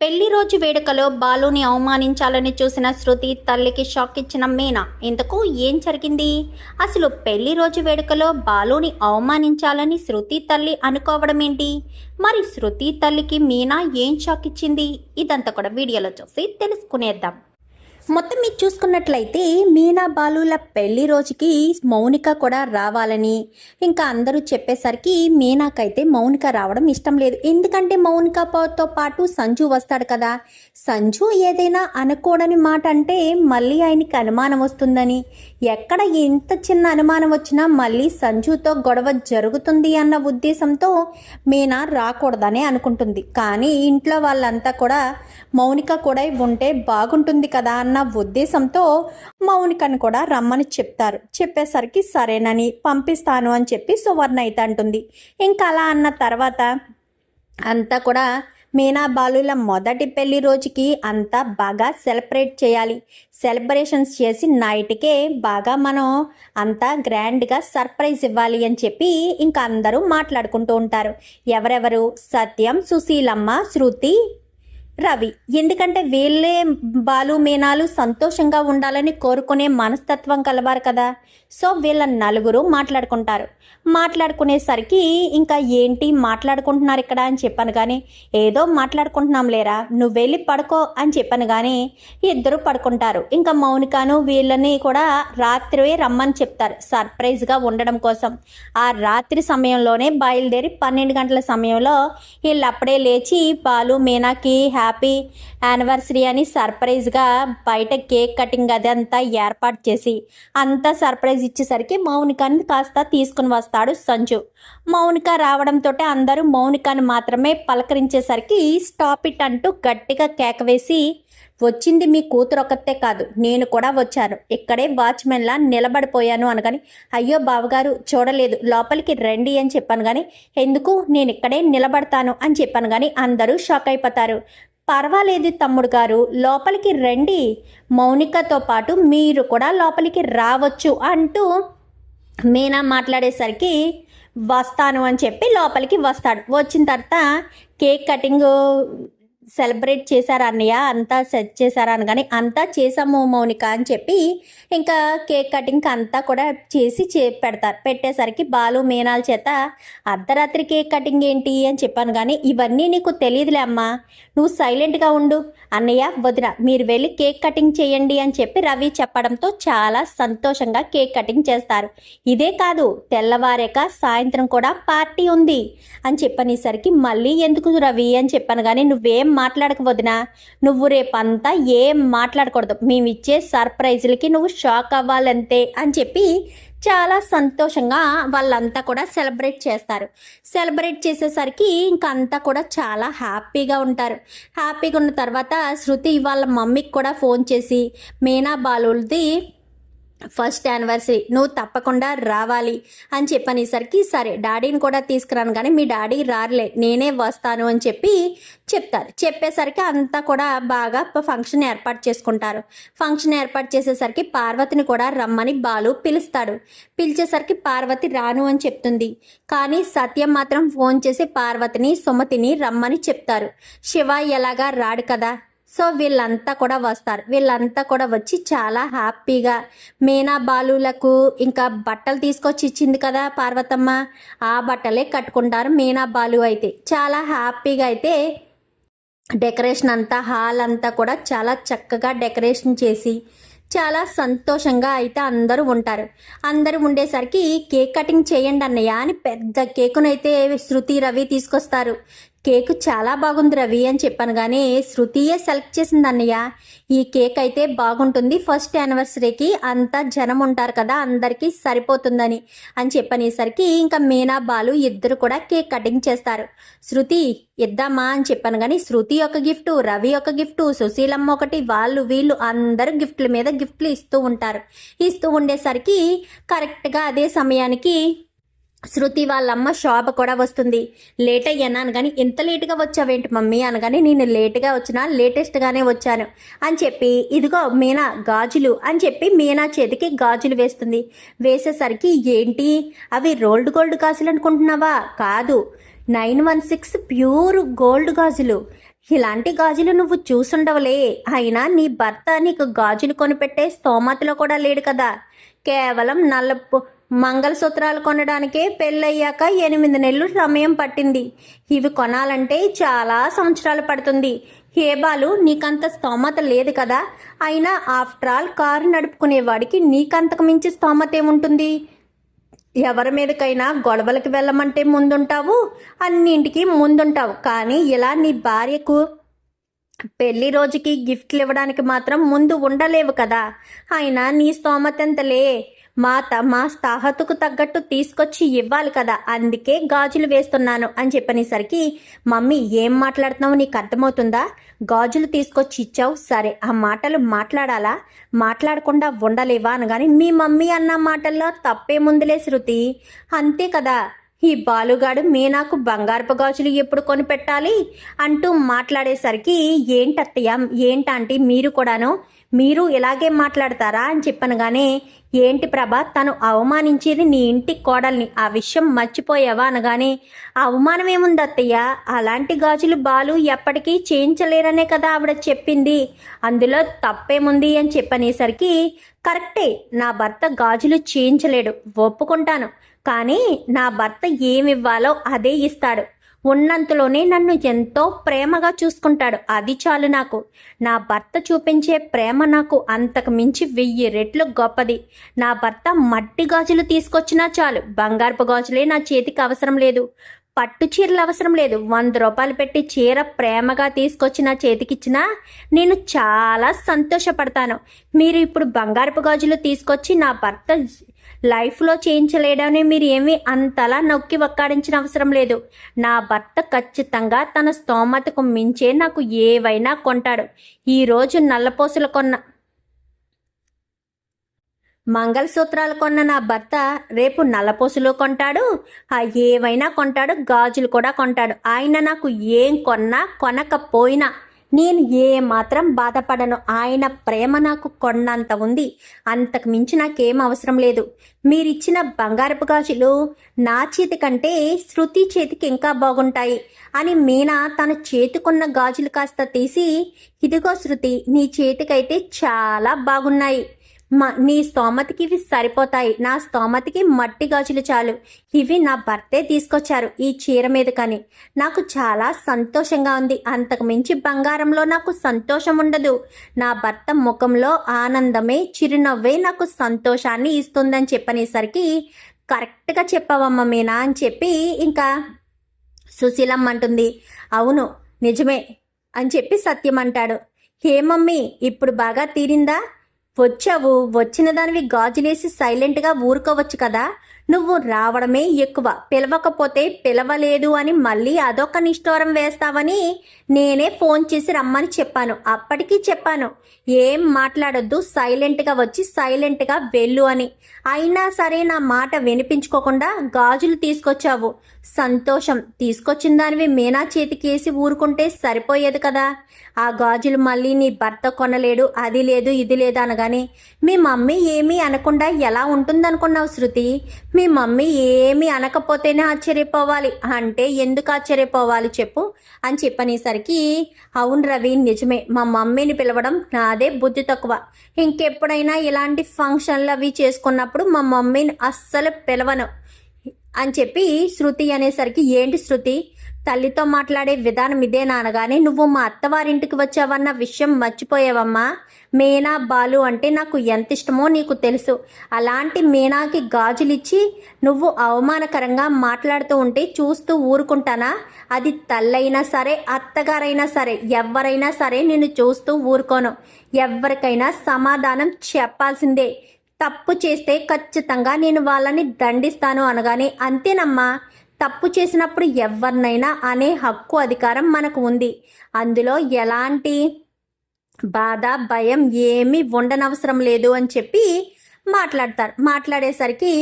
పెళ్ళి రోజు వేడుకలో బాలుని అవమానించాలని చూసిన శృతి తల్లికి షాక్ ఇచ్చిన మీనా ఇంతకు ఏం జరిగింది? అసలు పెళ్ళి రోజు వేడుకలో బాలుని అవమానించాలని శృతి తల్లి అనుకోవడం ఏంటి? మరి శృతి తల్లికి మీనా ఏం షాక్ ఇచ్చింది? ఇదంతా కూడా వీడియోలో చూసి తెలుసుకునేద్దాం. మొత్తం మీరు చూసుకున్నట్లయితే మీనా బాలుల పెళ్ళి రోజుకి మౌనిక కూడా రావాలని ఇంకా అందరూ చెప్పేసరికి మీనాకైతే మౌనిక రావడం ఇష్టం లేదు. ఎందుకంటే మౌనికతో పాటు సంజు వస్తాడు కదా. సంజు ఏదైనా అనుకోడని మాట అంటే మళ్ళీ ఆయనకి అనుమానం వస్తుందని. ఎక్కడ ఎంత చిన్న అనుమానం వచ్చినా మళ్ళీ సంజుతో గొడవ జరుగుతుంది అన్న ఉద్దేశంతో మీనా రాకూడదనే అనుకుంటుంది. కానీ ఇంట్లో వాళ్ళంతా కూడా మౌనిక కూడా ఉంటే బాగుంటుంది కదా అన్న ఉద్దేశంతో మౌనికను కూడా రమ్మని చెప్తారు. చెప్పేసరికి సరేనని పంపిస్తాను అని చెప్పి సువర్ణ అయితే అంటుంది. ఇంకా అలా అన్న తర్వాత అంతా కూడా మీనా బాలుల మొదటి పెళ్ళి రోజుకి అంతా బాగా సెలబ్రేట్ చేయాలి. సెలబ్రేషన్స్ చేసి నైట్కే బాగా మనం అంతా గ్రాండ్గా సర్ప్రైజ్ ఇవ్వాలి అని చెప్పి ఇంకా అందరూ మాట్లాడుకుంటూ ఉంటారు. ఎవరెవరు? సత్యం సుశీలమ్మ శృతి రవి ఎందుకంటే వీళ్ళే బాలు మీనాలు సంతోషంగా ఉండాలని కోరుకునే మనస్తత్వం కలవారు కదా. సో వీళ్ళ నలుగురు మాట్లాడుకుంటారు. మాట్లాడుకునేసరికి ఇంకా ఏంటి మాట్లాడుకుంటున్నారు ఇక్కడ అని చెప్పాను కానీ ఏదో మాట్లాడుకుంటున్నాం లేరా నువ్వు వెళ్ళి పడుకో అని చెప్పాను కానీ ఇద్దరు పడుకుంటారు. ఇంకా మౌనికాను వీళ్ళని కూడా రాత్రి రమ్మని చెప్తారు సర్ప్రైజ్గా ఉండడం కోసం. ఆ రాత్రి సమయంలోనే బయలుదేరి పన్నెండు గంటల సమయంలో వీళ్ళు అప్పుడే లేచి బాలు మీనాకి హ్యా హ్యాపీ యానివర్సరీ అని సర్ప్రైజ్గా బయట కేక్ కటింగ్ అదంతా ఏర్పాటు చేసి అంతా సర్ప్రైజ్ ఇచ్చేసరికి మౌనికాని కాస్త తీసుకుని వస్తాడు సంజు. మౌనిక రావడంతో అందరూ మౌనికాని మాత్రమే పలకరించేసరికి స్టాప్ ఇట్ అంటూ గట్టిగా కేక వేసి వచ్చింది మీ కూతురు ఒక్కతే కాదు నేను కూడా వచ్చాను. ఇక్కడే వాచ్మెన్లా నిలబడిపోయాను అనగాని అయ్యో బావగారు చూడలేదు. లోపలికి రండి అని చెప్పాను కానీ ఎందుకు? నేను ఇక్కడే నిలబడతాను అని చెప్పాను కానీ అందరూ షాక్ అయిపోతారు. పర్వాలేదు తమ్ముడు గారు లోపలికి రండి. మౌనికతో పాటు మీరు కూడా లోపలికి రావచ్చు అంటూ మీనా మాట్లాడేసరికి వస్తాను అని చెప్పి లోపలికి వస్తాడు. వచ్చిన తర్వాత కేక్ కటింగ్ సెలబ్రేట్ చేశారా అన్నయ్య? అంతా సెట్ చేశారా అని కానీ అంతా చేసాము మౌనిక అని చెప్పి ఇంకా కేక్ కటింగ్ అంతా కూడా చేసి చే పెడతారు పెట్టేసరికి బాలు మీనాల చేత అర్ధరాత్రి కేక్ కటింగ్ ఏంటి? అని చెప్పాను కానీ ఇవన్నీ నీకు తెలియదులే అమ్మా. నువ్వు సైలెంట్గా ఉండు. అన్నయ్య వదిన మీరు వెళ్ళి కేక్ కటింగ్ చేయండి అని చెప్పి రవి చెప్పడంతో చాలా సంతోషంగా కేక్ కటింగ్ చేస్తారు. ఇదే కాదు తెల్లవారాక సాయంత్రం కూడా పార్టీ ఉంది అని చెప్పనేసరికి మళ్ళీ ఎందుకు రవి? అని చెప్పాను కానీ నువ్వేం మాట్లాడక వదినా నువ్వు రేపంతా ఏం మాట్లాడకూడదు. మేము ఇచ్చే సర్ప్రైజులకి నువ్వు షాక్ అవ్వాలంతే అని చెప్పి చాలా సంతోషంగా వాళ్ళంతా కూడా సెలబ్రేట్ చేస్తారు. సెలబ్రేట్ చేసేసరికి ఇంకంతా అంతా కూడా చాలా హ్యాపీగా ఉంటారు. హ్యాపీగా ఉన్న తర్వాత శృతి వాళ్ళ మమ్మీకి కూడా ఫోన్ చేసి మీనా బాలుది ఫస్ట్ యానివర్సరీ నువ్వు తప్పకుండా రావాలి అని చెప్పనేసరికి సరే డాడీని కూడా తీసుకురాను కానీ మీ డాడీ రారులే నేనే వస్తాను అని చెప్పి చెప్తారు. చెప్పేసరికి అంతా కూడా బాగా ఫంక్షన్ ఏర్పాటు చేసుకుంటారు. ఫంక్షన్ ఏర్పాటు చేసేసరికి పార్వతిని కూడా రమ్మని బాలు పిలుస్తాడు. పిలిచేసరికి పార్వతి రాను అని చెప్తుంది. కానీ సత్యం మాత్రం ఫోన్ చేసి పార్వతిని సుమతిని రమ్మని చెప్తారు. శివ ఎలాగా రాడు కదా? సో వీళ్ళంతా కూడా వస్తారు. వీళ్ళంతా కూడా వచ్చి చాలా హ్యాపీగా మీనా బాలులకు ఇంకా బట్టలు తీసుకొచ్చి ఇచ్చింది కదా పార్వతమ్మ. ఆ బట్టలే కట్టుకుంటారు మీనా బాలు అయితే. చాలా హ్యాపీగా అయితే డెకరేషన్ అంతా హాల్ అంతా కూడా చాలా చక్కగా డెకరేషన్ చేసి చాలా సంతోషంగా అయితే అందరూ ఉంటారు. అందరూ ఉండేసరికి కేక్ కటింగ్ చేయండి అన్నయ్య అని పెద్ద కేకునైతే శృతి రవి తీసుకొస్తారు. కేక్ చాలా బాగుంది రవి అని చెప్పాను కానీ శృతియే సెలెక్ట్ చేసింది అన్నయ్య. ఈ కేక్ అయితే బాగుంటుంది. ఫస్ట్ యానివర్సరీకి అంతా జనం ఉంటారు కదా అందరికీ సరిపోతుందని అని చెప్పనేసరికి ఇంకా మీనా బాలు ఇద్దరు కూడా కేక్ కటింగ్ చేస్తారు. శృతి ఇద్దామా అని చెప్పాను కానీ శృతి ఒక గిఫ్ట్ రవి ఒక గిఫ్ట్ సుశీలమ్మ ఒకటి వాళ్ళు వీళ్ళు అందరూ గిఫ్ట్ల మీద గిఫ్ట్లు ఇస్తూ ఉంటారు. ఇస్తూ ఉండేసరికి కరెక్ట్గా అదే సమయానికి శృతి వాళ్ళమ్మ శోభ కూడా వస్తుంది. లేట్ అయ్యాను అనగాని ఎంత లేటుగా వచ్చావేంటి మమ్మీ? అనగాని నేను లేటుగా వచ్చినా లేటెస్ట్గానే వచ్చాను. అని చెప్పి ఇదిగో మీనా గాజులు. అని చెప్పి మీనా చేతికి గాజులు వేస్తుంది. వేసేసరికి ఏంటి? అవి రోల్డ్ గోల్డ్ గాజులు అనుకుంటున్నావా? కాదు. Nine one six pure gold గాజులు. ఇలాంటి గాజులు నువ్వు చూసుండవులే. అయినా నీ భర్త నీకు గాజులు కొనిపెట్టే స్తోమతలో కూడా లేడు కదా. కేవలం నల్ల మంగళసూత్రాలు కొనడానికే పెళ్ళయ్యాక ఎనిమిది నెలలు సమయం పట్టింది. ఇవి కొనాలంటే చాలా సంవత్సరాలు పడుతుంది. హేబాలు బాలు నీకంత స్తోమత లేదు కదా? అయినా ఆఫ్టర్ ఆల్ కారు నడుపుకునేవాడికి నీకంతకు మించి స్తోమత ఏముంటుంది? ఎవరి మీదకైనా గొడవలకి వెళ్ళమంటే ముందుంటావు అన్నింటికి ముందుంటావు. కానీ ఇలా నీ భార్యకు పెళ్ళి రోజుకి గిఫ్ట్లు ఇవ్వడానికి మాత్రం ముందు ఉండలేవు కదా? అయినా నీ స్తోమత ఎంతలే మా త మా స్థాహతుకు తగ్గట్టు తీసుకొచ్చి ఇవ్వాలి కదా అందుకే గాజులు వేస్తున్నాను అని చెప్పనేసరికి మమ్మీ ఏం మాట్లాడుతున్నావు? నీకు అర్థమవుతుందా? గాజులు తీసుకొచ్చి ఇచ్చావు సరే ఆ మాటలు మాట్లాడాలా? మాట్లాడకుండా ఉండలేవా? అనగాని మీ మమ్మీ అన్న మాటల్లో తప్పేముందులే శృతి. అంతే కదా. ఈ బాలుగాడు మీనాకు బంగారపు గాజులు ఎప్పుడు కొనిపెట్టాలి? అంటూ మాట్లాడేసరికి ఏంటత్తయ్య? ఏంటంటే మీరు కూడాను మీరు ఇలాగే మాట్లాడతారా అని చెప్పనగానే ఏంటి ప్రభా తను అవమానించేది నీ ఇంటి కోడల్ని ఆ విషయం మర్చిపోయావా? అనగానే అవమానం ఏముంది అత్తయ్య? అలాంటి గాజులు బాలు ఎప్పటికీ చేయించలేరనే కదా ఆవిడ చెప్పింది. అందులో తప్పేముంది? అని చెప్పనేసరికి కరెక్టే నా భర్త గాజులు చేయించలేడు ఒప్పుకుంటాను. కానీ నా భర్త ఏమివ్వాలో అదే ఇస్తాడు. ఉన్నంతలోనే నన్ను ఎంతో ప్రేమగా చూసుకుంటాడు. అది చాలు నాకు. నా భర్త చూపించే ప్రేమ నాకు అంతకు మించి వెయ్యి రెట్లు గొప్పది. నా భర్త మట్టి గాజులు తీసుకొచ్చినా చాలు. బంగారపు గాజులే నా చేతికి అవసరం లేదు. పట్టు చీరలు అవసరం లేదు. వంద రూపాయలు పెట్టి చీర ప్రేమగా తీసుకొచ్చి నా చేతికిచ్చినా నేను చాలా సంతోషపడతాను. మీరు ఇప్పుడు బంగారపు గాజులు తీసుకొచ్చి నా భర్త లైఫ్లో చేయించలేడని మీరు ఏమీ అంతలా నొక్కి వక్కాడించిన అవసరం లేదు. నా భర్త ఖచ్చితంగా తన స్తోమతకు మించే నాకు ఏవైనా కొంటాడు. ఈరోజు నల్లపోసులు కొన్న మంగళసూత్రాలు కొన్న నా భర్త రేపు నల్లపూసలు కొంటాడు. ఆ ఏవైనా కొంటాడు. గాజులు కూడా కొంటాడు. ఆయన నాకు ఏం కొన్నా కొనకపోయినా నేను ఏ మాత్రం బాధపడను. ఆయన ప్రేమ నాకు కొన్నంత ఉంది. అంతకు మించి నాకేం అవసరం లేదు. మీరిచ్చిన బంగారపు గాజులు నా చేతి కంటే శృతి చేతికి ఇంకా బాగుంటాయి అని మీనా తన చేతికున్న గాజులు కాస్త తీసి ఇదిగో శృతి నీ చేతికైతే చాలా బాగున్నాయి. మా నీ స్తోమతికి ఇవి సరిపోతాయి. నా స్తోమతికి మట్టి గాజులు చాలు. ఇవి నా భర్తే తీసుకొచ్చారు ఈ చీర మీద కానీ. నాకు చాలా సంతోషంగా ఉంది. అంతకు మించి బంగారంలో నాకు సంతోషం ఉండదు. నా భర్త ముఖంలో ఆనందమే చిరునవ్వే నాకు సంతోషాన్ని ఇస్తుందని చెప్పనేసరికి కరెక్ట్గా చెప్పావమ్మ మీనా అని చెప్పి ఇంకా సుశీలమ్మ అంటుంది. అవును నిజమే అని చెప్పి సత్యం అంటాడు. హే మమ్మీ ఇప్పుడు బాగా తీరిందా? వచ్చావు వచ్చిన దానివి గాజులేసి సైలెంట్గా ఊరుకోవచ్చు కదా? నువ్వు రావడమే ఎక్కువ. పిలవకపోతే పిలవలేదు అని మళ్ళీ అదొక నిష్ఠోరం వేస్తావని నేనే ఫోన్ చేసి రమ్మని చెప్పాను. అప్పటికీ చెప్పాను. ఏం మాట్లాడొద్దు సైలెంట్గా వచ్చి సైలెంట్గా వెళ్ళు అని. అయినా సరే నా మాట వినిపించుకోకుండా గాజులు తీసుకొచ్చావు. సంతోషం. తీసుకొచ్చిన దానివి మీనా చేతికేసి ఊరుకుంటే సరిపోయేది కదా. ఆ గాజులు మళ్ళీ నీ భర్త కొనలేడు అది లేదు ఇది లేదు అనగానే మీ మమ్మీ ఏమీ అనకుండా ఎలా ఉంటుందనుకున్నావు శృతి? మీ మమ్మీ ఏమీ అనకపోతేనే ఆశ్చర్యపోవాలి. అంటే ఎందుకు ఆశ్చర్యపోవాలి చెప్పు అని చెప్పనేసరికి అవును రవి నిజమే. మా మమ్మీని పిలవడం నాదే బుద్ధి తక్కువ. ఇంకెప్పుడైనా ఇలాంటి ఫంక్షన్లు అవి చేసుకున్నప్పుడు మా మమ్మీని అస్సలు పిలవను అని చెప్పి శృతి అనేసరికి ఏంటి శృతి? తల్లితో మాట్లాడే విధానం ఇదేనా అనగానే నువ్వు మా అత్తవారింటికి వచ్చావన్న విషయం మర్చిపోయావమ్మా. మీనా బాలు అంటే నాకు ఎంత ఇష్టమో నీకు తెలుసు. అలాంటి మీనాకి గాజులిచ్చి నువ్వు అవమానకరంగా మాట్లాడుతూ ఉంటే చూస్తూ ఊరుకుంటానా? అది తల్లైనా సరే అత్తగారైనా సరే ఎవరైనా సరే నేను చూస్తూ ఊరుకోను. ఎవరికైనా సమాధానం చెప్పాల్సిందే. తప్పు చేస్తే ఖచ్చితంగా నేను వాళ్ళని దండిస్తాను అనగానే అంతేనమ్మా. తప్పు చేసినప్పుడు ఎవరినైనా అనే హక్కు అధికారం మనకు ఉంది. అందులో ఎలాంటి బాధ భయం ఏమీ ఉండనవసరం లేదు అని చెప్పి మాట్లాడతారు. మాట్లాడేసరికి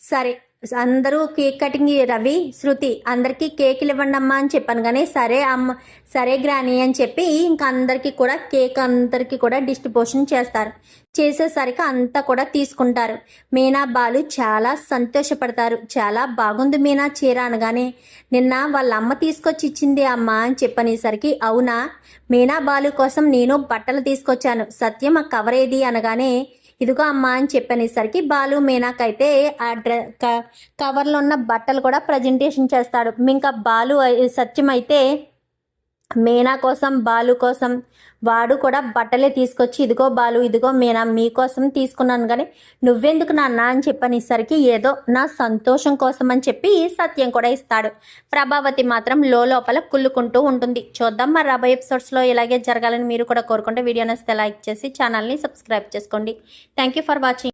సరే అందరూ కేక్ కటింగ్ రవి శృతి అందరికీ కేకులు ఇవ్వండి అమ్మా అని చెప్పాను కానీ సరే అమ్మ సరే గ్రాని అని చెప్పి ఇంకా అందరికీ కూడా కేక్ అందరికీ కూడా డిస్ట్రిబ్యూషన్ చేస్తారు. చేసేసరికి అంతా కూడా తీసుకుంటారు. మీనా బాలు చాలా సంతోషపడతారు. చాలా బాగుంది మీనా చీర అనగానే. నిన్న వాళ్ళ అమ్మ తీసుకొచ్చి ఇచ్చింది అమ్మ అని చెప్పనేసరికి అవునా? మీనా బాలు కోసం నేను బట్టలు తీసుకొచ్చాను. సత్యం ఆ కవర్ ఏది అనగానే ఇదిగో అమ్మా అని చెప్పనేసరికి బాలు మీనాకైతే ఆ డ్రెస్ క- కవర్లో ఉన్న బట్టలు కూడా ప్రజెంటేషన్ చేస్తాడు. ఇంకా బాలు సత్యం అయితే మీనా కోసం బాలు కోసం. వాడు కూడా బట్టలే తీసుకొచ్చి ఇదిగో బాలు ఇదిగో మీనా మీకోసం తీసుకున్నాను కానీ నువ్వెందుకు నాన్న అని చెప్పనేసరికి ఏదో నా సంతోషం కోసం అని చెప్పి సత్యం కూడా ఇస్తాడు. ప్రభావతి మాత్రం లోపల కుళ్ళుకుంటూ ఉంటుంది. చూద్దాం మరి రాబోయే ఎపిసోడ్స్లో ఇలాగే జరగాలని మీరు కూడా కోరుకుంటే వీడియో నచ్చితే లైక్ చేసి ఛానల్ని సబ్స్క్రైబ్ చేసుకోండి. Thank you for watching